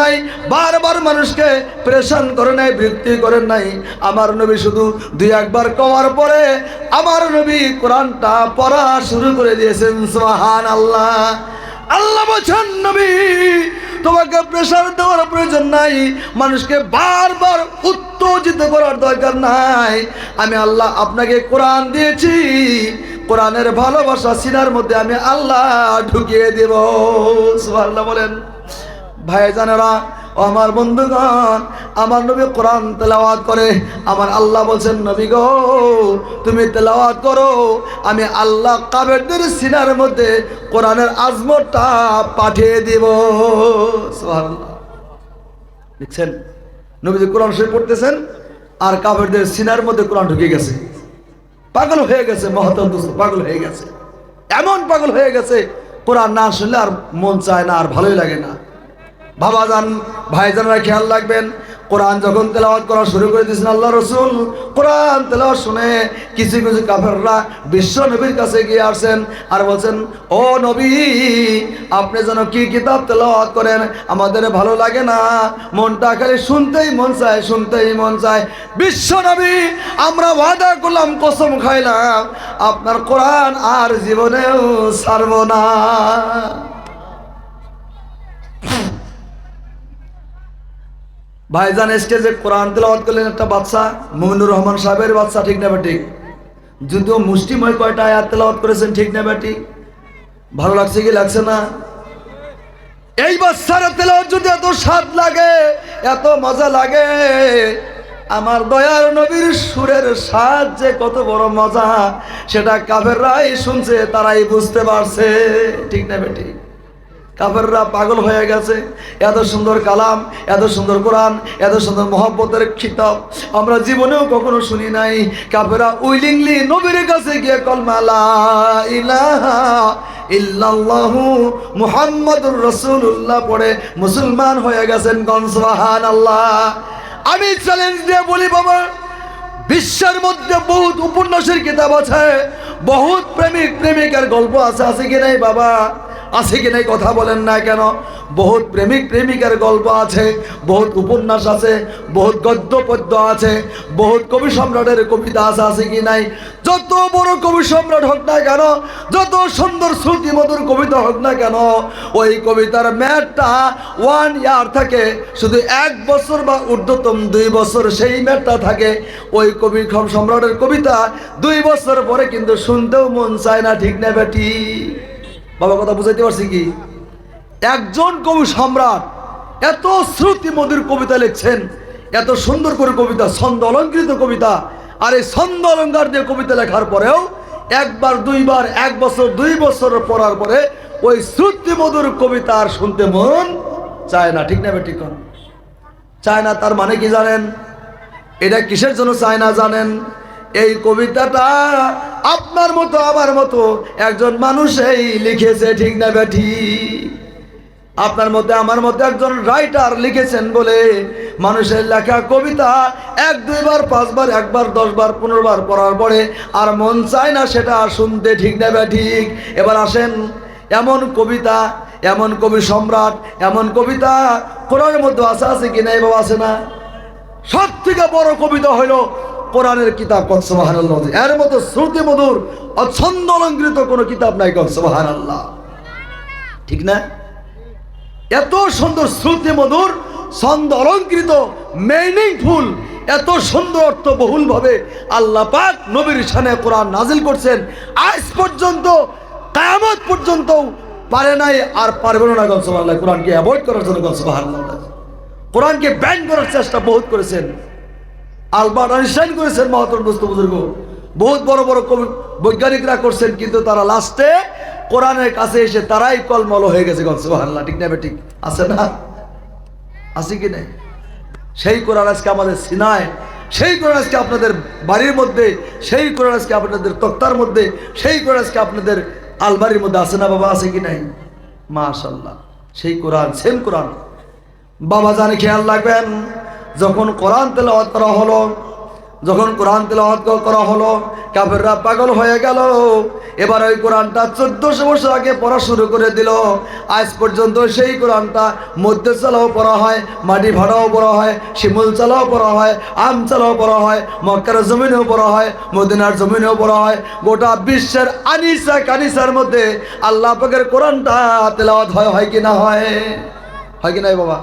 নাই, বারবার মানুষকে প্রেশান করে নাই বৃত্তি করেন নাই। আমার নবী শুধু দুই একবার কমার পরে আমার নবী কোরআনটা পড়া শুরু করে দিয়েছেন সোহান আল্লাহ আল্লাহ বলছেন, নবী, তোমাকে প্রেশার দেওয়ার প্রয়োজন নাই, মানুষকে বারবার উত্তেজিত করার দরকার নাই। আমি আল্লাহ আপনাকে কোরআন দিয়েছি, কোরআনের ভালোবাসা সিনার মধ্যে আমি আল্লাহ ঢুকিয়ে দেব। সুবহানাল্লাহ বলেন। ভাইজানেরা, ও আমার বন্ধুগণ, আমার নবী কোরআন তেলাওয়াত করে, আমার আল্লাহ বলছেন, নবী গো, তুমি তেলাওয়াত করো, আমি আল্লাহ কাবেরদের সিনার মধ্যে কোরআনের আজমতটা পাঠিয়ে দিব। দেখছেন? নবীজি কোরআন শরীফ পড়তেছেন, আর কাবেরদের সিনার মধ্যে কোরআন ঢুকে গেছে। পাগল হয়ে গেছে মহতম পাগল হয়ে গেছে। এমন পাগল হয়ে গেছে, কোরআন না শুনলে আর মন চায় না, আর ভালোই লাগে না। বাবা যান ভাইজানরা খেয়াল রাখবেন, কোরআন যখন তেলাওয়াত করা শুরু করে দিয়েছেন আল্লাহ রসুল, কোরআন তেলাওয়াত শুনে কিছু কিছু কাফেররা বিশ্ব নবীর কাছে গিয়ে আসছেন আর বলছেন, ও নবী, আপনি যেন কি কিতাব তেলাওয়াত করেন? আমাদের ভালো লাগে না। মনটা খালি শুনতেই মন চায়, শুনতেই মন চায়। বিশ্ব নবী, আমরা ওয়াদা করলাম, কসম খাইলাম, আপনার কোরআন আর জীবনেও ছাড়ব না। ভাইজান স্টেজে কোরআন তেলাওয়াত করলেন একটা বাচ্চা মুমিনুর রহমান সাহেবের বাচ্চা ঠিক না ঠিক যদিও মুষ্টিময় কয়টা আয়াত তেলাওয়াত করেছেন, ঠিক না ঠিক ভালো লাগছে কি লাগছে না? এই বাচ্চার তেলাওয়াত যদি এত স্বাদ লাগে, এত মজা লাগে, আমার দয়ার নবীর সুরের স্বাদ যে কত বড় মজা, সেটা কাফেররাই শুনছে, তারাই বুঝতে পারছে, ঠিক না বেটি কাফেররা পাগল হয়ে গেছে। এত সুন্দর কালাম, এত সুন্দর কোরআন, এত সুন্দর মহব্বতের খিতাব আমরা জীবনেও কখনো শুনি নাই। কাফেরা উইলিংলি নবীর কাছে গিয়ে কলমা, লা ইলাহা পড়ে মুসলমান হয়ে গেছেন গন সুবহানাল্লাহ। আমি চ্যালেঞ্জ দিয়ে বলি, বাবা, বিশ্বের মধ্যে বহুত উপন্যাসের কিতাব আছে, বহুত প্রেমিক, প্রেমিকার গল্প আছে আছে কি নাই, বাবা? আছে কি নাই কথা বলেন না কেন? বহুত প্রেমিক প্রেমিকার গল্প আছে, বহুত উপন্যাস আছে, বহুত গদ্য পদ্য আছে, বহুত কবি সম্রাটের কবিতা আছে আছে কি নাই? যত বড় কবি সম্রাট হোক না কেন, যত সুন্দর শ্রুতি মধুর কবিতা হোক না কেন, ওই কবিতার ম্যাটটা ওয়ান ইয়ার থাকে, শুধু এক বছর বা ঊর্ধ্বতম দুই বছর সেই ম্যাটটা থাকে, ওই কবি সম্রাটের কবিতা দুই বছর পরে কিন্তু শুনতেও মন চায় না, ঠিক না বেটি? বাবা কথা বুঝাইতে পারছি কি? একজন কবি সম্রাট এত শ্রুতি মধুর কবিতা লিখছেন, এত সুন্দর করে কবিতা, ছন্দ অলঙ্কৃত কবিতা, আর এই ছন্দ অলঙ্কার দিয়ে কবিতা লেখার পরেও একবার, দুইবার, এক বছর, দুই বছর পড়ার পরে ওই শ্রুতি মধুর কবিতা আর শুনতে মন চায় না, ঠিক না কোন? চায় না তার মানে কি জানেন? এটা কিসের জন্য চায় না জানেন? এই কবিতাটা আপনার মতো, আমার মতো একজন মানুষই লিখেছে, ঠিক না বেঠি? আপনার মধ্যে আমার মধ্যে একজন রাইটার লিখেছেন বলে মানুষের লেখা কবিতা এক, দুইবার, পাঁচবার, একবার, দশবার, পনেরোবার পড়ার পরে আর মন চায় না সেটা শুনতে, ঠিক না ঠিক এবার আসেন, এমন কবিতা, এমন কবি সম্রাট, এমন কবিতা কোরআনের মধ্যে আছে আছে কি নাই বাবা, আছে না? সব থেকে বড় কবিতা হইল কোরআনের কিতাব কনসবাহান এর মতো শ্রুতি মধুর অছন্দ অলঙ্কৃত কোনো কিতাব নাই কনসবাহান আল্লাহ ঠিক না? এত সুন্দর শ্রুতি মধুর, ছন্দ অলঙ্কৃত মিনিংফুল এত সুন্দর অর্থ বহুল ভাবে আল্লাহ পাক নবীর সানে কোরআন নাজিল করছেন। আজ পর্যন্ত, কায়ামত পর্যন্ত পারে নাই আর পারবে না গনসবাহ কোরআনকে অ্যাভয়েড করার জন্য গনসবাহ কোরআনকে ব্যান করার চেষ্টা বহুত করেছেন। আলবার্ট আইনস্টাইন করেছেন মহাতর দোস্ত বুজুর্গ। বহুত বড় বড় কবি বৈজ্ঞানিকরা করছেন, কিন্তু তারা লাস্টে কোরআনের কাছে এসে তারাই কলমল হয়ে গেছে গনসবাহাল্লাহ ঠিক না ঠিক? আছে না? আছে কি নাই? সেই কোরআন আজকে আমাদের সিনায়, সেই কোরআন আজকে আপনাদের বাড়ির মধ্যে, সেই কোরআন আজকে আপনাদের তক্তার মধ্যে, সেই কোরআন আজকে আপনাদের আলমারির মধ্যে আছে না বাবা, আছে কি নাই? মাশাল্লাহ সেই কোরআন সেম কোরআন। বাবা জানে খেয়াল রাখবেন যখন কোরআন তেলাওয়াত করা হলো, যখন কোরআন তেলাওয়াত করা হলো, কাফেররা পাগল হয়ে গেল। এবার ওই কোরআনটা চোদ্দশো বছর আগে পড়া শুরু করে দিল। আজ পর্যন্ত সেই কোরআনটা মধ্যে চালাও পড়া হয়, মাটি ভাড়াও পড়া হয়, শিমুল চালাও পড়া হয়, আম চালাও পড়া হয়, মক্কার জমিনেও পড়া হয়, মদিনার জমিনেও পড়া হয়। গোটা বিশ্বের আনিসা কানিসার মধ্যে আল্লাহ পাকের কোরআনটা তেলাওয়াত হয় হয় কি না হয়? হয় কি নাই বাবা?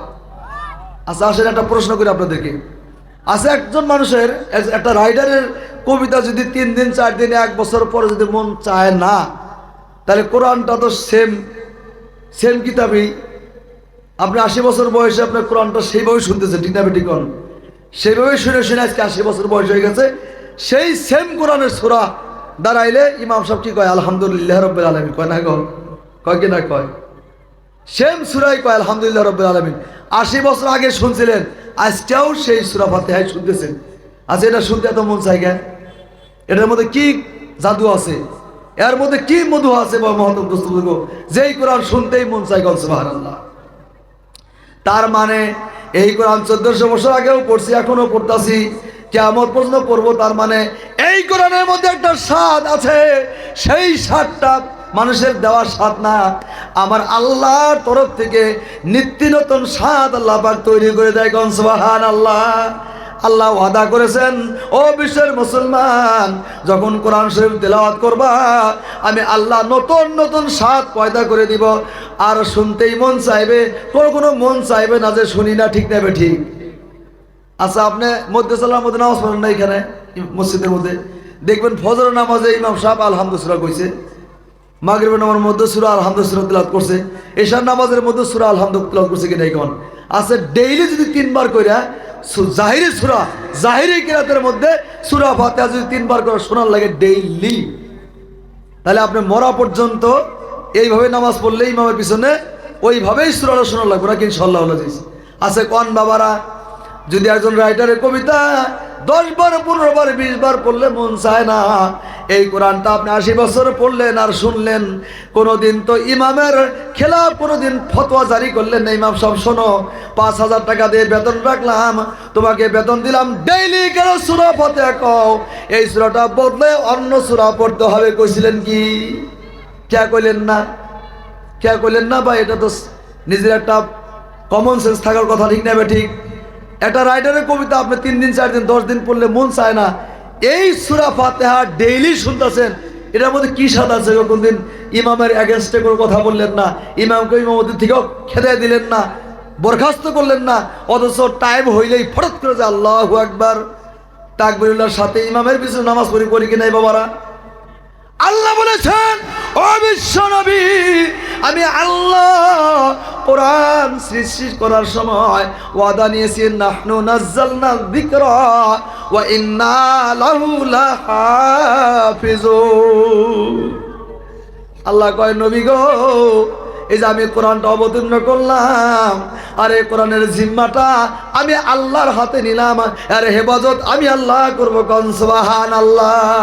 আচ্ছা আসেন একটা প্রশ্ন করি আপনাদেরকে। আছে একজন মানুষের একটা রাইডারের কবিতা যদি তিন দিন, চার দিন, এক বছর পরে যদি মন চায় না, তাহলে কোরআনটা তো সেম সেম কিতাবই। আপনি আশি বছর বয়সে আপনার কোরআনটা সেইভাবে শুনতেছেন, ঠিক না ঠিক সেইভাবে শুনে শুনে আজকে আশি বছর বয়স হয়ে গেছে। সেই সেম কোরআনের সুরা দাঁড়াইলে ইমাম সাহেব কি কয়? আলহামদুলিল্লাহ রব্বুল আলমী কয় না কয় কি না কয়? সেম সুরাই কয় আলহামদুলিল্লাহ রব্বুল আলমিন। আশি বছর আগে শুনছিলেন, আজকেও সেই সুরা ফাতেহাই শুনতেছেন। আচ্ছা এটা শুনতে এত মন চাই কেন? এটার মধ্যে কি জাদু আছে? এর মধ্যে কি মধু আছে যেই কোরআন শুনতেই মন চাই গল তার মানে এই কোরআন চোদ্দশো বছর আগেও পড়ছি এখনও পড়তাছি কেমন প্রশ্ন করব তার মানে এই কোরআনের মধ্যে একটা স্বাদ আছে। সেই স্বাদটা মানুষের দেওয়া স্বাদ না আমার আল্লাহর তরফ থেকে নিত্য নতুন স্বাদ আল্লাহ পাক তৈরি করে দেয় গনসবাহান আল্লাহ আল্লাহ ওয়াদা করেছেন, ও বিশ্বের মুসলমান, যখন কোরআন শরীফ তেলাওয়াত করবা, আমি আল্লাহ নতুন নতুন স্বাদ পয়দা করে দিব। আর শুনতেই মন চাইবে কোনো কোনো মন চাইবে না যে শুনি না, ঠিক নেবে ঠিক। আচ্ছা আপনি মধ্যে সাল্লার মধ্যে নামাজ পড়েন না এখানে, মসজিদের মধ্যে? দেখবেন ফজর নামাজে ইমাম সাহেব আলহামদুসুরা কইছে মাগরিবের নামার মধ্যে সুরা আলহামদুসুরা তিলাত করছে এশার নামাজের মধ্যে সুরা আলহামদুল্লাহ করছে কিনা এখন? আছে ডেইলি যদি তিনবার কইরা জাহিরি সুরা, জাহিরি কিরাতের মধ্যে সুরা ফাতেহা যদি তিনবার করে শোনার লাগে ডেইলি তাহলে আপনি মরা পর্যন্ত এইভাবে নামাজ পড়লে ইমামের পিছনে ওইভাবেই সুরাটা শোনা লাগবে না কিন্তু সাল্লাহ আছে কন বাবারা যদি একজন রাইটারের কবিতা দশ বার, পনেরো বার, বিশ বার পড়লে মন চায় না, এই কোরআনটা আপনি আশি বছর পড়লেন আর শুনলেন, কোনোদিন তো ইমামের খেলাফ, কোনোদিন ফতোয়া জারি করলেন না। ইমাম সব শোনো, পাঁচ হাজার টাকা দিয়ে বেতন রাখলাম, তোমাকে বেতন দিলাম ডেইলি কেন সুরা ফতে কও। এই সুরাটা বদলে অন্য সুরা পড়তে হবে, কইছিলেন কি? কে কইলেন না? কে কইলেন না বা এটা তো নিজের একটা কমন সেন্স থাকার কথা, ঠিক নেবে ঠিক? একটা রাইটারের কবিতা আপনি তিন দিন, চার দিন, দশ দিন পড়লে মন চায় না। এই সুরা ফাতেহা ডেইলি শুনতেছেন, এটার মধ্যে কি স্বাদ আছে? কোনদিন? ইমামের অ্যাগেনস্টে কোনো কথা বললেন না, ইমামকে ইমামতি থেকেও খেদে দিলেন না, বরখাস্ত করলেন না, অথচ টাইম হইলেই ফরত করে যে আল্লাহ একবার তাকবিরুল্লাহর সাথে ইমামের পিছনে নামাজ পড়ি করি কি নাই বাবারা? আল্লাহ বলেছেন, ও বিশ্ব নবী আমি আল্লাহ কোরআন সৃষ্টি করার সময় ওয়াদা নিয়েছি, নাহনু নাজ্জালনা যিকরা ওয়া ইন্না লাহু লাহাফিজুন। আল্লাহ কয়, নবী গো, এই যে আমি কোরআনটা অবতীর্ণ করলাম, আর এই কোরআনের জিম্মাটা আমি আল্লাহর হাতে নিলাম, আর হেফাজত আমি আল্লাহ করব কনসবাহান আল্লাহ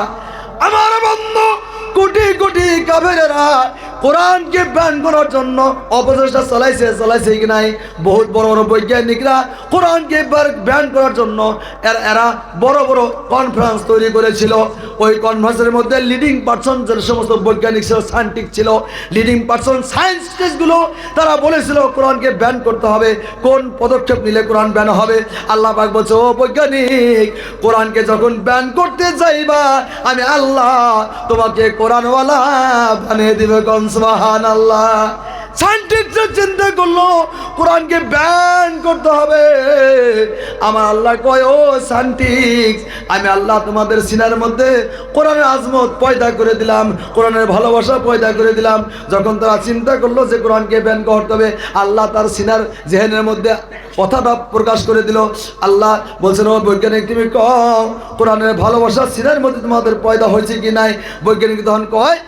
আমার বন্ধু কোটি কোটি কাফেরেরা কোরআনকে ব্যান করার জন্য অপচেষ্টা চালাইছে চালাইছে কি নাই? বহুত বড় বড় বৈজ্ঞানিকরা কোরআনকে ব্যান করার জন্য এর- এরা বড় বড় কনফারেন্স তৈরি করেছিল। ওই কনফারেন্সের মধ্যে লিডিং পার্সন যে সমস্ত বৈজ্ঞানিক ছিল সায়েন্টিক ছিল লিডিং পার্সন সায়েন্সগুলো তারা বলেছিল কোরআনকে ব্যান করতে হবে। কোন পদক্ষেপ নিলে কোরআন ব্যান হবে? আল্লাহ পাক বলছে, ও বৈজ্ঞানিক, কোরআনকে যখন ব্যান করতে যাইবা, আমি আল্লাহ তোমাকে কোরআনওয়ালা বানিয়ে দিবে কনসবাহান আল্লাহ সায়েন্টিস্টরা চিন্তা করল, কোরআনকে ব্যান করতে হবে। আমার আল্লাহ কয়, ও সায়েন্টিস্ট আমি আল্লাহ তোমাদের সিনার মধ্যে কোরআনের আজমত পয়দা করে দিলাম, কোরআনের ভালোবাসা পয়দা করে দিলাম। যখন তারা চিন্তা করল যে কোরআনকে ব্যান করতে হবে, আল্লাহ তার সিনার জেহেনের মধ্যে কথাটা প্রকাশ করে দিল। আল্লাহ বলছেন, ও বৈজ্ঞানিক, তুমি কও, কোরআনের ভালোবাসা সিনার মধ্যে তোমাদের পয়দা হয়েছে কি নাই? বৈজ্ঞানিক তখন কয়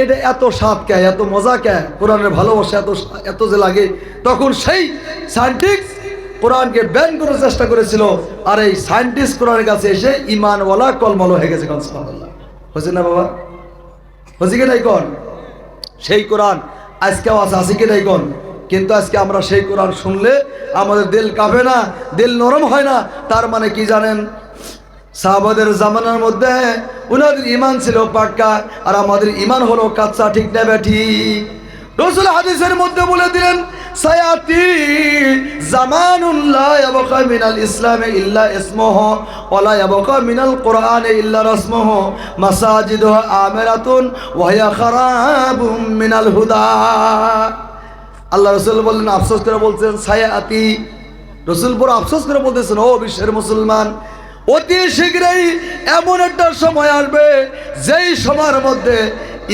এটা এত স্বাদ কে, এত মজা কে, কোরআনের ভালোবাসা এত এত যে লাগে। তখন সেই সায়েন্টিস্ট কোরআনকে ব্যান করার চেষ্টা করেছিল, আর এই সায়েন্টিস্ট কোরআনের কাছে এসে ইমানওয়ালা কলমল হয়ে গেছে হয়েছে না বাবা? হয়েছে কি নাই কন? সেই কোরআন আজকেও আছে আছে কি নাই কন? কিন্তু আজকে আমরা সেই কোরআন শুনলে আমাদের দিল কাঁপে না, দিল নরম হয় না। তার মানে কি জানেন? সাহাবাদের জামানার মধ্যে উনাদের ইমান ছিল পাক্কা, আর আমাদের ইমান হলো কাঁচা ঠিক না ব্যাঠি রসুল হাদিসের মধ্যে বলে দিলেন, সায়াতি জামানুল্লাহ ইয়াবকা মিনাল ইসলামে ইল্লা ইসমহ ওয়ালা ইয়াবকা মিনাল কোরআনে ইল্লা রাসমহ, মাসাজিদুহা আমিরাতুন, ওয়া খারাবুম মিনাল হুদা। আল্লাহ রসুল বললেন, আফসোস করে বলছেন, সায়াতি। রসুল বড় আফসোস করে বলতেছেন, ও বিশ্বের মুসলমান অতি শীঘ্রই এমন একটা সময় আসবে, যেই সময়ের মধ্যে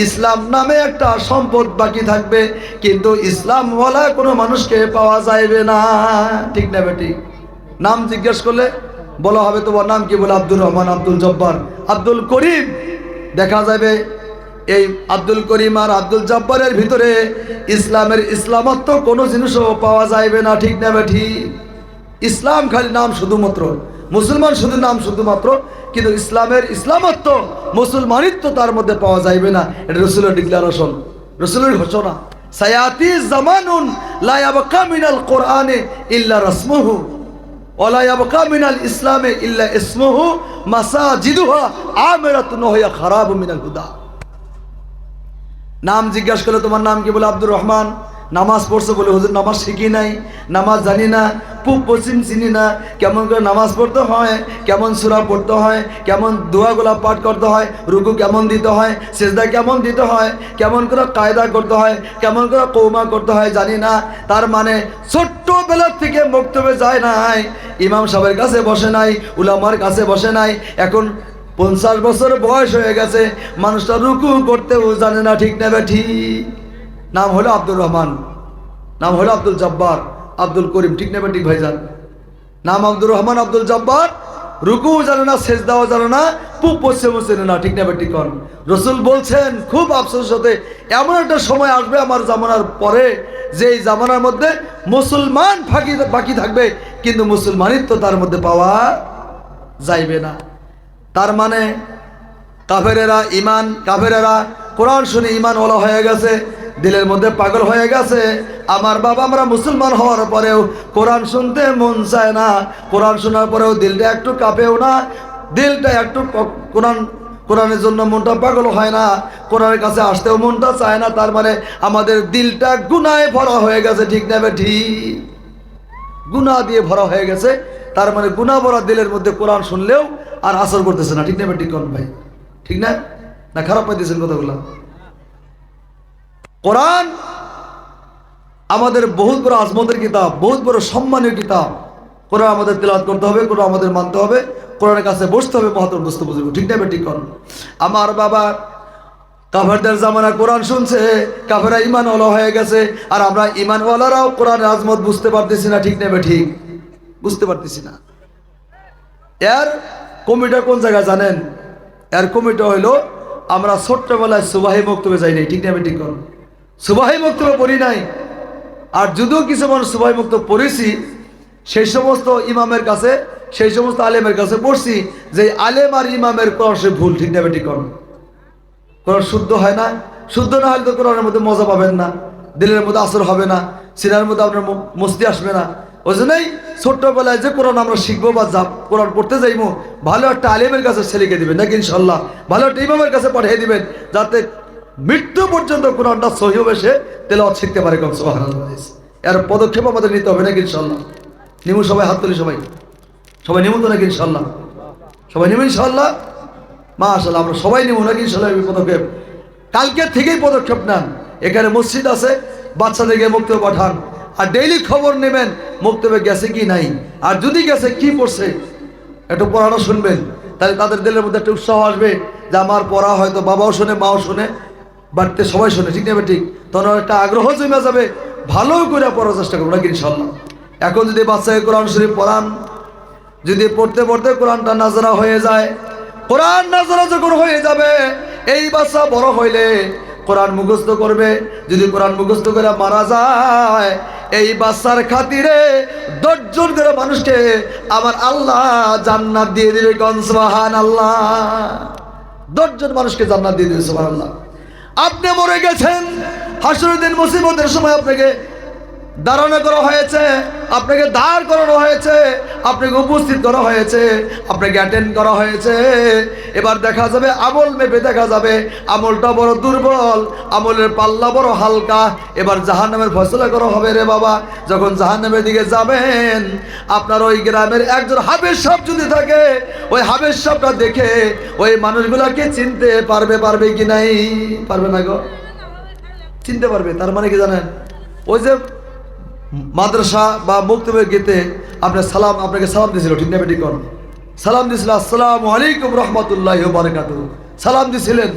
ইসলাম নামে একটা সম্পদ বাকি থাকবে, কিন্তু ইসলাম বলা কোনো মানুষকে পাওয়া যাইবে না। ঠিক না বেটি? নাম জিজ্ঞেস করলে বলা হবে তোমার নাম কি বলে? আব্দুর রহমান, আব্দুল জব্বার। আব্দুল করিম, দেখা যাবে এই আব্দুল করিম আর আব্দুল জব্বারের ভিতরে ইসলামের ইসলামত্ব কোনো জিনিসও পাওয়া যাইবে না। ঠিক না বেঠি ইসলাম খালি নাম শুধুমাত্র। মুসলমান শুধু নাম শুধুমাত্র, কিন্তু ইসলামের ইসলামত্ব, মুসলমানিত্ব তার মধ্যে পাওয়া যাইবে না। এটা রসুলের ডিক্লারেশন রসুলের ঘোষণা, সায়াতি জামানুন লা ইয়াবকা মিনাল কোরআনে ইল্লা রাসমুহু ওলা মিনাল ইসলামে ইল্লা ইসমুহু মাসাজিদুহা আমিরাতুন ওয়া হিয়া খারাবু মিনাল হুদা। নাম জিজ্ঞাসা করলে তোমার নাম কি বলে? আব্দুর রহমান। নামাজ পড়ছে বলে হুজুর নামাজ শিখি নাই, নামাজ জানি না পূব পশ্চিম চিনি না, কেমন করে নামাজ পড়তে হয়, কেমন সুরা পড়তে হয়, কেমন দোয়াগুলা পাঠ করতে হয়, রুকু কেমন দিতে হয়, সেজদা কেমন দিতে হয়, কেমন করে কায়দা করতে হয়, কেমন করে কৌমা করতে হয় জানি না। তার মানে ছোট্টবেলার থেকে বক্তব্যে যায় নাই, ইমাম সাহেবের কাছে বসে নাই, উলামার কাছে বসে নাই। এখন পঞ্চাশ বছর বয়স হয়ে গেছে, মানুষটা রুকু করতেও জানে না ঠিক নেবে ঠিক। নাম হলো আব্দুর রহমান, নাম হলো আব্দুল জব্বার। আব্দুল করিম, ঠিক নেবে ঠিক ভাইজান? নাম আব্দুর রহমান, আব্দুল জব্বার। রুকু জানে না শেষ দেওয়া জানে না, পুপ পশ্চিমও চেনে না, ঠিক নেবে ঠিক কন। রসুল বলছেন, খুব আফসোস হতে এমন একটা সময় আসবে আমার জামানার পরে যে এই জামানার মধ্যে মুসলমান ফাঁকি বাকি থাকবে, কিন্তু মুসলমানিত্ব তার মধ্যে পাওয়া যাইবে না। তার মানে কাফেরেরা ইমান, কাফেরেরা কোরআন শুনে ইমান ওলা হয়ে গেছে দিলের মধ্যে পাগল হয়ে গেছে। আমার বাবা আমরা মুসলমান হওয়ার পরেও কোরআন শুনতে মন চায় না। কোরআন শোনার পরেও দিলটা একটু কাঁপেও না। দিলটা একটু কোরআন, কোরআনের জন্য মনটা পাগল হয় না। কোরআনের কাছে আসতেও মনটা চায় না। তার মানে আমাদের দিলটা গুনায় ভরা হয়ে গেছে, ঠিক না ঠিক? গুনাহ দিয়ে ভরা হয়ে গেছে। তার মানে গুনাহ ভরা দিলের মধ্যে কোরআন শুনলেও আর আসর করতেছে না। ঠিক না ঠিক কোন ভাই? ঠিক না? না খারাপ পাইতেছেন কথাগুলো? কোরআন আমাদের বহুত বড় আজমতের কিতাব, বহুত বড় সম্মানীয় কিতাব। কোরআন আমাদের তেলাত করতে হবে, কোরআন আমাদের মানতে হবে, কোরআনের কাছে বসতে হবে মহাত্ম বস্তু বুঝব ঠিক না ঠিক কোন? আমার বাবা কাফেরদের জামানা কোরআন শুনছে কাফেরা ইমানওয়ালা হয়ে গেছে, আর আমরা ইমানওয়ালারাও কোরআনের আজমত বুঝতে পারতেছি না, ঠিক নেবে ঠিক বুঝতে পারতেছি না। এর কমিটা কোন জায়গায় জানেন? এর কমিটা হইল, আমরা ছোট্টবেলায় সুবাহি বক্তব্যে যাই নাই, ঠিক নেবে ঠিক করুন সুবাহি বক্তব্য পড়ি নাই। আর যদিও কিছু মানুষ সুবাহি বক্তব্য পড়েছি, সেই সমস্ত ইমামের কাছে, সেই সমস্ত আলেমের কাছে পড়ছি যে আলেম আর ইমামের কোরআন সে ভুল, ঠিক নেবে ঠিক করুন কোরআন শুদ্ধ হয় না? শুদ্ধ না হলে তো কোরআনের মধ্যে মজা পাবেন না, দিলের মধ্যে আসর হবে না, সিনার মধ্যে আপনার মস্তি আসবে না। ওই জন্যই ছোট্টবেলায় যে কোরআন আমরা শিখব বা যাব কোরআন পড়তে যাইবো ভালো একটা আলেমের কাছে ছেলেকে দিবেন, নাকি ইনশাল্লাহ? ভালো একটা ইমামের কাছে পাঠিয়ে দিবেন, যাতে মৃত্যু পর্যন্ত কোরআনটা সহি সে তেলাওয়াত শিখতে পারে কম। এর পদক্ষেপ আমাদের নিতে হবে নাকি ইনশাল্লাহ নিমু সবাই হাত তুলি সবাই। সবাই নিমু তো নাকি ইনশাল্লাহ সবাই নিমু ইনশাল্লাহ মা আসলে আমরা সবাই নিব নাকি ইনশাল্লাহ পদক্ষেপ? কালকের থেকেই পদক্ষেপ নেন। এখানে মসজিদ আছে বাচ্চাদেরকে মুক্তবে পাঠান। আর ডেইলি খবর নেবেন মুক্তবে গেছে কি নাই। আর যদি গেছে, কি পড়ছে? একটু পড়ানো শুনবেন। তাহলে তাদের দিলের মধ্যে একটা উৎসাহ আসবে যে আমার পড়া হয়তো বাবাও শোনে, মাও শোনে। বাড়িতে সবাই শোনে, ঠিক নেবে ঠিক। তখন একটা আগ্রহ জমে যাবে, ভালো করে পড়ার চেষ্টা করব নাকি ইনশাল্লাহ? এখন যদি বাচ্চাকে কোরআন শরীফ পড়ান, যদি পড়তে পড়তে কোরআনটা নাজরা হয়ে যায়, কোরআন নাজরা যখন হয়ে যাবে, এই বাচ্চা বড় হইলে কোরআন মুখস্থ করবে। যদি কোরআন মুখস্থ করে মারা যায়, এই বাচ্চার খাতিরে দশজন করে মানুষকে আমার আল্লাহ জান্নাত দিয়ে দিবে। কনসবাহান আল্লাহ দশজন মানুষকে জান্নাত দিয়ে দিবে, সুবহানাল্লাহ। আপনি মরে গেছেন। হাসরের দিন মুসিবতের সময় আপনাকে দাঁড়ানো করা হয়েছে, আপনাকে দাঁড় করানো হয়েছে, আপনাকে উপস্থিত করা হয়েছে, আপনাকে অ্যাটেন্ড করা হয়েছে। এবার দেখা যাবে, আমল মেপে দেখা যাবে, আমলটা বড় দুর্বল, আমলের পাল্লা বড় হালকা। এবার জাহান্নামের ফসলা করা হবে রে বাবা। যখন জাহান্নামের দিকে যাবেন, আপনার ওই গ্রামের একজন হাবের সাপ যদি থাকে, ওই হাবের সাপটা দেখে ওই মানুষগুলাকে চিনতে পারবে পারবে কি নাই? পারবে না গো? চিনতে পারবে, তার মানে কি জানেন? ওই যে মাদ্রাসা বা মুক্তবের গীতে আপনার সালাম, আপনাকে সালাম দিয়েছিল ঠিক না বেটি কর সালাম দিয়েছিল আসসালাম আলাইকুম রহমতুল্লাহ বারকাত সালাম দিছিলেন,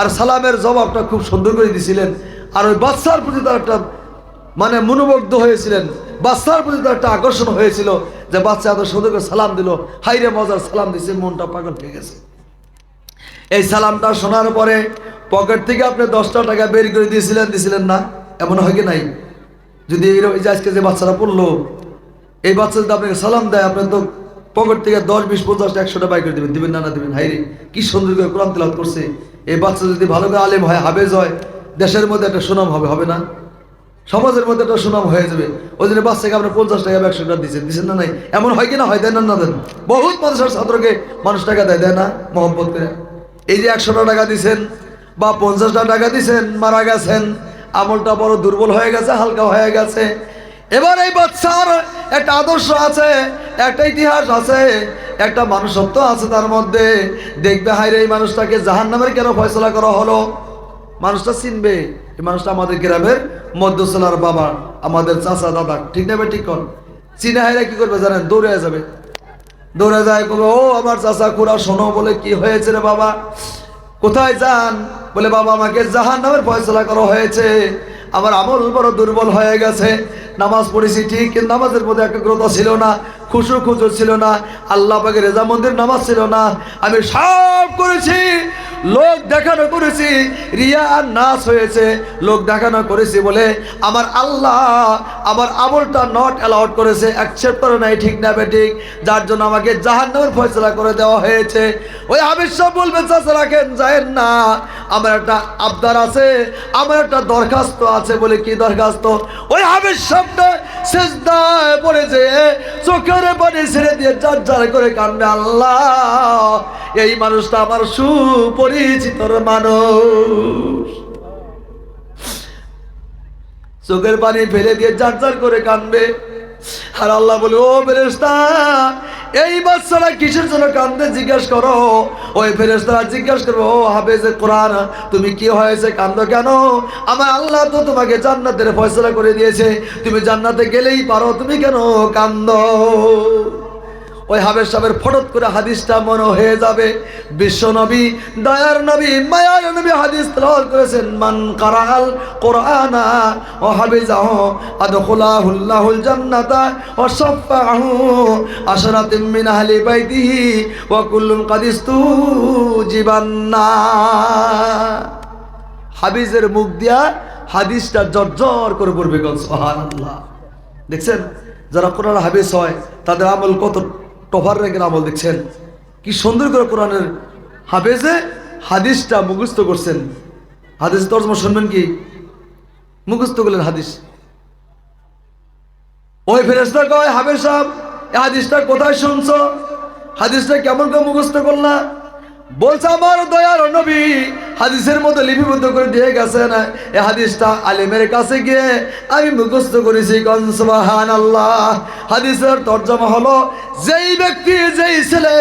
আর সালামের জবাবটা খুব সুন্দর করে দিছিলেন, আর ওই বাচ্চার প্রতি তার একটা মানে মনোমুগ্ধ হয়েছিলেন, বাচ্চার প্রতি তার একটা আকর্ষণ হয়েছিল, যে বাচ্চা এত সুন্দর করে সালাম দিল হাইরে মজার সালাম দিছে, মনটা পাগল হয়ে গেছে। এই সালামটা শোনার পরে পকেট থেকে আপনি দশটা টাকা বের করে দিয়েছিলেন, দিছিলেন না? এমন হয় কি নাই? যদি এই যে আজকে যে বাচ্চারা পড়ল, এই বাচ্চা যদি আপনাকে সালাম দেয় আপনি তো পকেট থেকে দশ, বিশ পঞ্চাশটা একশোটা বাই করে দেবেন। দিবেন না না দেবেন। হাইরে কি সুন্দর করে কোরআন তেলাত করছে। এই বাচ্চা যদি ভালো করে আলেম হয়, হাবেজ হয়, দেশের মধ্যে একটা সুনাম হবে হবে না? সমাজের মধ্যে একটা সুনাম হয়ে যাবে। ওই জন্য বাচ্চাকে আপনি পঞ্চাশ টাকা বা একশো টাকা দিচ্ছেন। দিচ্ছেন না নাই? এমন হয় কি না হয়? দেন না না দেন। বহুত মানুষের ছাত্রকে মানুষ টাকা দেয় দেয় না? মহব্বত করে। এই যে একশোটা টাকা দিছেন বা পঞ্চাশটা টাকা দিছেন মারা গেছেন আমলটা বড় দুর্বল হয়ে গেছে, হালকা হয়ে গেছে। এবার এই বাচ্চার একটা আদর্শ আছে, একটা ইতিহাস আছে, একটা মানুষত্ব আছে তার মধ্যে। দেখবে হাইরে এই মানুষটাকে জাহান নামের কেন ফয়সলা করা হলো? মানুষটা চিনবে, এই মানুষটা আমাদের গ্রামের মধ্যসালার বাবা, আমাদের চাচা, দাদা, ঠিক না ঠিক কর চিনে হাইরা কি করবে জানেন? দৌড়ে যাবে। দৌড়ে যায় বলো ও আমার চাচা খুড়া শোনো বলে কি হয়েছে রে বাবা? কোথায় যান? বলে, বাবা, আমাকে জাহান নামের ফয়সলা করা হয়েছে। আমার আমল বড় দুর্বল হয়ে গেছে। নামাজ পড়েছি ঠিক, কিন্তু নামাজের প্রতি একাগ্রতা ছিল না। খুশু খুশু ছিল না, আল্লাহ পাকে রেজা মন্দির নামাজ ছিল না। আমি সব করেছি, লোক দেখানো করেছি, রিয়া আর নাচ হয়েছে, লোক দেখানো করেছি বলে আমার আল্লাহ আমার আমলটা নট অ্যালাউড করেছে অ্যাকসেপ্ট করে নাই, ঠিক না বেঠিক যার জন্য আমাকে জাহান্নামের ফয়সলা করে দেওয়া হয়েছে। ওই আবির সব বলবে চাচা, রাখেন, যায়েন না। আমার একটা আবদার আছে, আমার একটা দরখাস্ত আছে বলে কি দরখাস্ত? ওই হাবির সবটা শেষদায় পড়েছে চোখের পানি ছেড়ে দিয়ে চার চার করে কান্দে, আল্লাহ, এই মানুষটা আমার সুপরিচিত মানুষ। চোখের পানি ফেলে দিয়ে চার চার করে কানবে আর আল্লাহ বলে, ও ফেরেস্তা এই বাচ্চারা কিসের জন্য কান্দে জিজ্ঞাসা করো? ওই ফেরেস্তারা জিজ্ঞাসা করব, ও হাফেজে কোরআন, তুমি কি হয়েছে কান্দ কেন? আমার আল্লাহ তো তোমাকে জান্নাতের ফয়সলা করে দিয়েছে। তুমি জান্নাতে গেলেই পারো, তুমি কেন কান্দ ওই হাবের সাহেবের ফটত করে হাদিসটা মনে হয়ে যাবে। বিশ্ব নবী, দয়ার নবী মায়ার নবী হাদিস তেলাওয়াত করেছেন, মান কারাল কোরআনা ও হাবিজাহ আদখুলাহুল্লাহুল জান্নাতা ও সাফাহু আশরাতিম মিন আহলি বাইতিহি ওয়া কুল্লুম কাদিস্তু জীবান্না হাবিজের মুখ দিয়া হাদিসটা জর্জর করে পড়বে সুবহানাল্লাহ। দেখছেন? যারা কোরআন হাবিস হয়, তাদের আমল কত টফার র্যাঙ্কের আমল দেখছেন। কি সুন্দর করে কোরআনের হাফেজে হাদিসটা মুখস্থ করছেন। হাদিস তর্জমা শুনবেন কি? মুখস্থ করলেন হাদিস। ওই ফেরেস্তা কয়, হাফেজ সাহেব এই হাদিসটা কোথায় শুনছো? হাদিসটা কেমন করে মুখস্থ করলা? বলছে, আমার দয়ার নবী হাদিসের মধ্যে লিপিবদ্ধ করে দিয়ে গেছেন এই হাদিসটা আলিমের কাছে গিয়ে আমি মুখস্থ করেছি কনসবাহান আল্লাহ হাদিসের তর্জমা হলো, যেই ব্যক্তি, যেই ছেলে,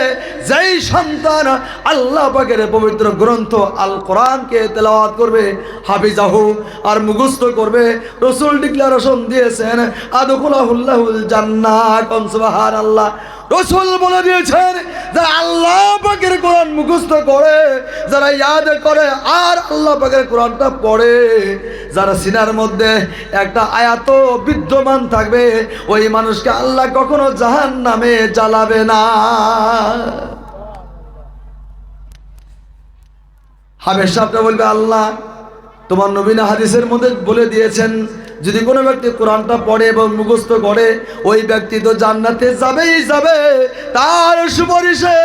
যেই সন্তান আল্লাহ পাকের পবিত্র গ্রন্থ আল কোরআনকে তেলাওয়াত করবে, হাফিজাহু, আর মুখস্থ করবে, রসুল ডিক্লারেশন দিয়েছেন আদকুলাহুল্লাহুল জান্নাত কনসবাহান আল্লাহ রসুল বলে দিয়েছেন, যারা আল্লাহ পাকের কোরআন মুখস্থ করে, যারা ইয়াদ করে, আর আল্লাহ পাকের কোরআনটা পড়ে, যারা সিনার মধ্যে একটা আয়াত বিদ্যমান থাকবে, ওই মানুষকে আল্লাহ কখনো জাহান নামে জ্বালাবে না। হাবের সাহেবটা বলবে, আল্লাহ, তোমার নবীনা হাদিসের মধ্যে বলে দিয়েছেন যদি কোনো ব্যক্তি কোরআনটা পড়ে এবং মুখস্থ করে, ওই ব্যক্তি তো জান্নাতে যাবেই যাবে। তার সুপারিশে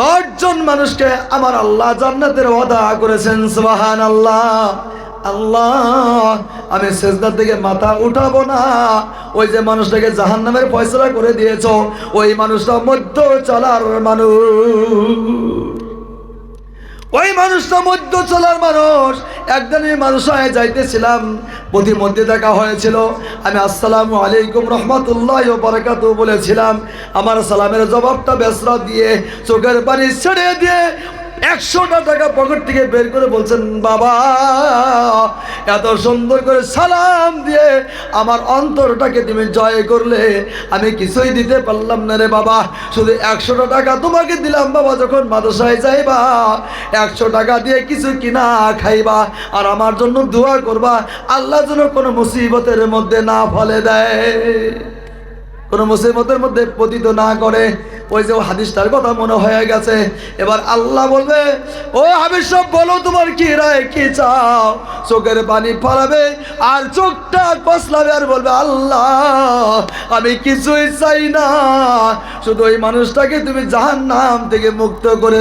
দশজন মানুষকে আমার আল্লাহ জান্নাতের ওয়াদা করেছেন সুবাহান আল্লাহ আল্লাহ আমি সেজদার থেকে মাথা উঠাবো না। ওই যে মানুষটাকে জাহান নামের ফয়সলা করে দিয়েছ, ওই মানুষটা মধ্য চলার মানুষ। ওই মানুষটা মধ্য চলার মানুষ। একদিন এই মানুষ হয়ে যাইতেছিলাম। প্রতিমধ্যে দেখা হয়েছিল, আমি আসসালামু আলাইকুম রহমতুল্লাহ বারাকাতু বলেছিলাম। আমার সালামের জবাবটা বেসরা দিয়ে, চোখের পানি ছেড়ে দিয়ে একশোটা টাকা পকেট থেকে বের করে বলছেন, বাবা, এত সুন্দর করে সালাম দিয়ে আমার অন্তরটাকে তুমি জয় করলে, আমি কিছুই দিতে পারলাম না রে বাবা। শুধু একশোটা টাকা তোমাকে দিলাম, বাবা, যখন মাদ্রাসায় যাইবা, একশো টাকা দিয়ে কিছু কিনা খাইবা, আর আমার জন্য দোয়া করবা, আল্লাহ যেন কোনো মুসিবতের মধ্যে না ফলে দেয়। কোনো মুসিবতের মধ্যে পতিত না করে। ওই যে হাদিসটার কথা মনে হয়ে গেছে। এবার আল্লাহ বলবে, ও হাবিস সব বলো তোমার কি রায়, কি চাও? চোখের পানি ফলাবে আর চোখটা কসলাবে আর বলবে, আল্লাহ, আমি কিছুই চাই না। শুধু ওই মানুষটাকে তুমি জাহান নাম থেকে মুক্ত করে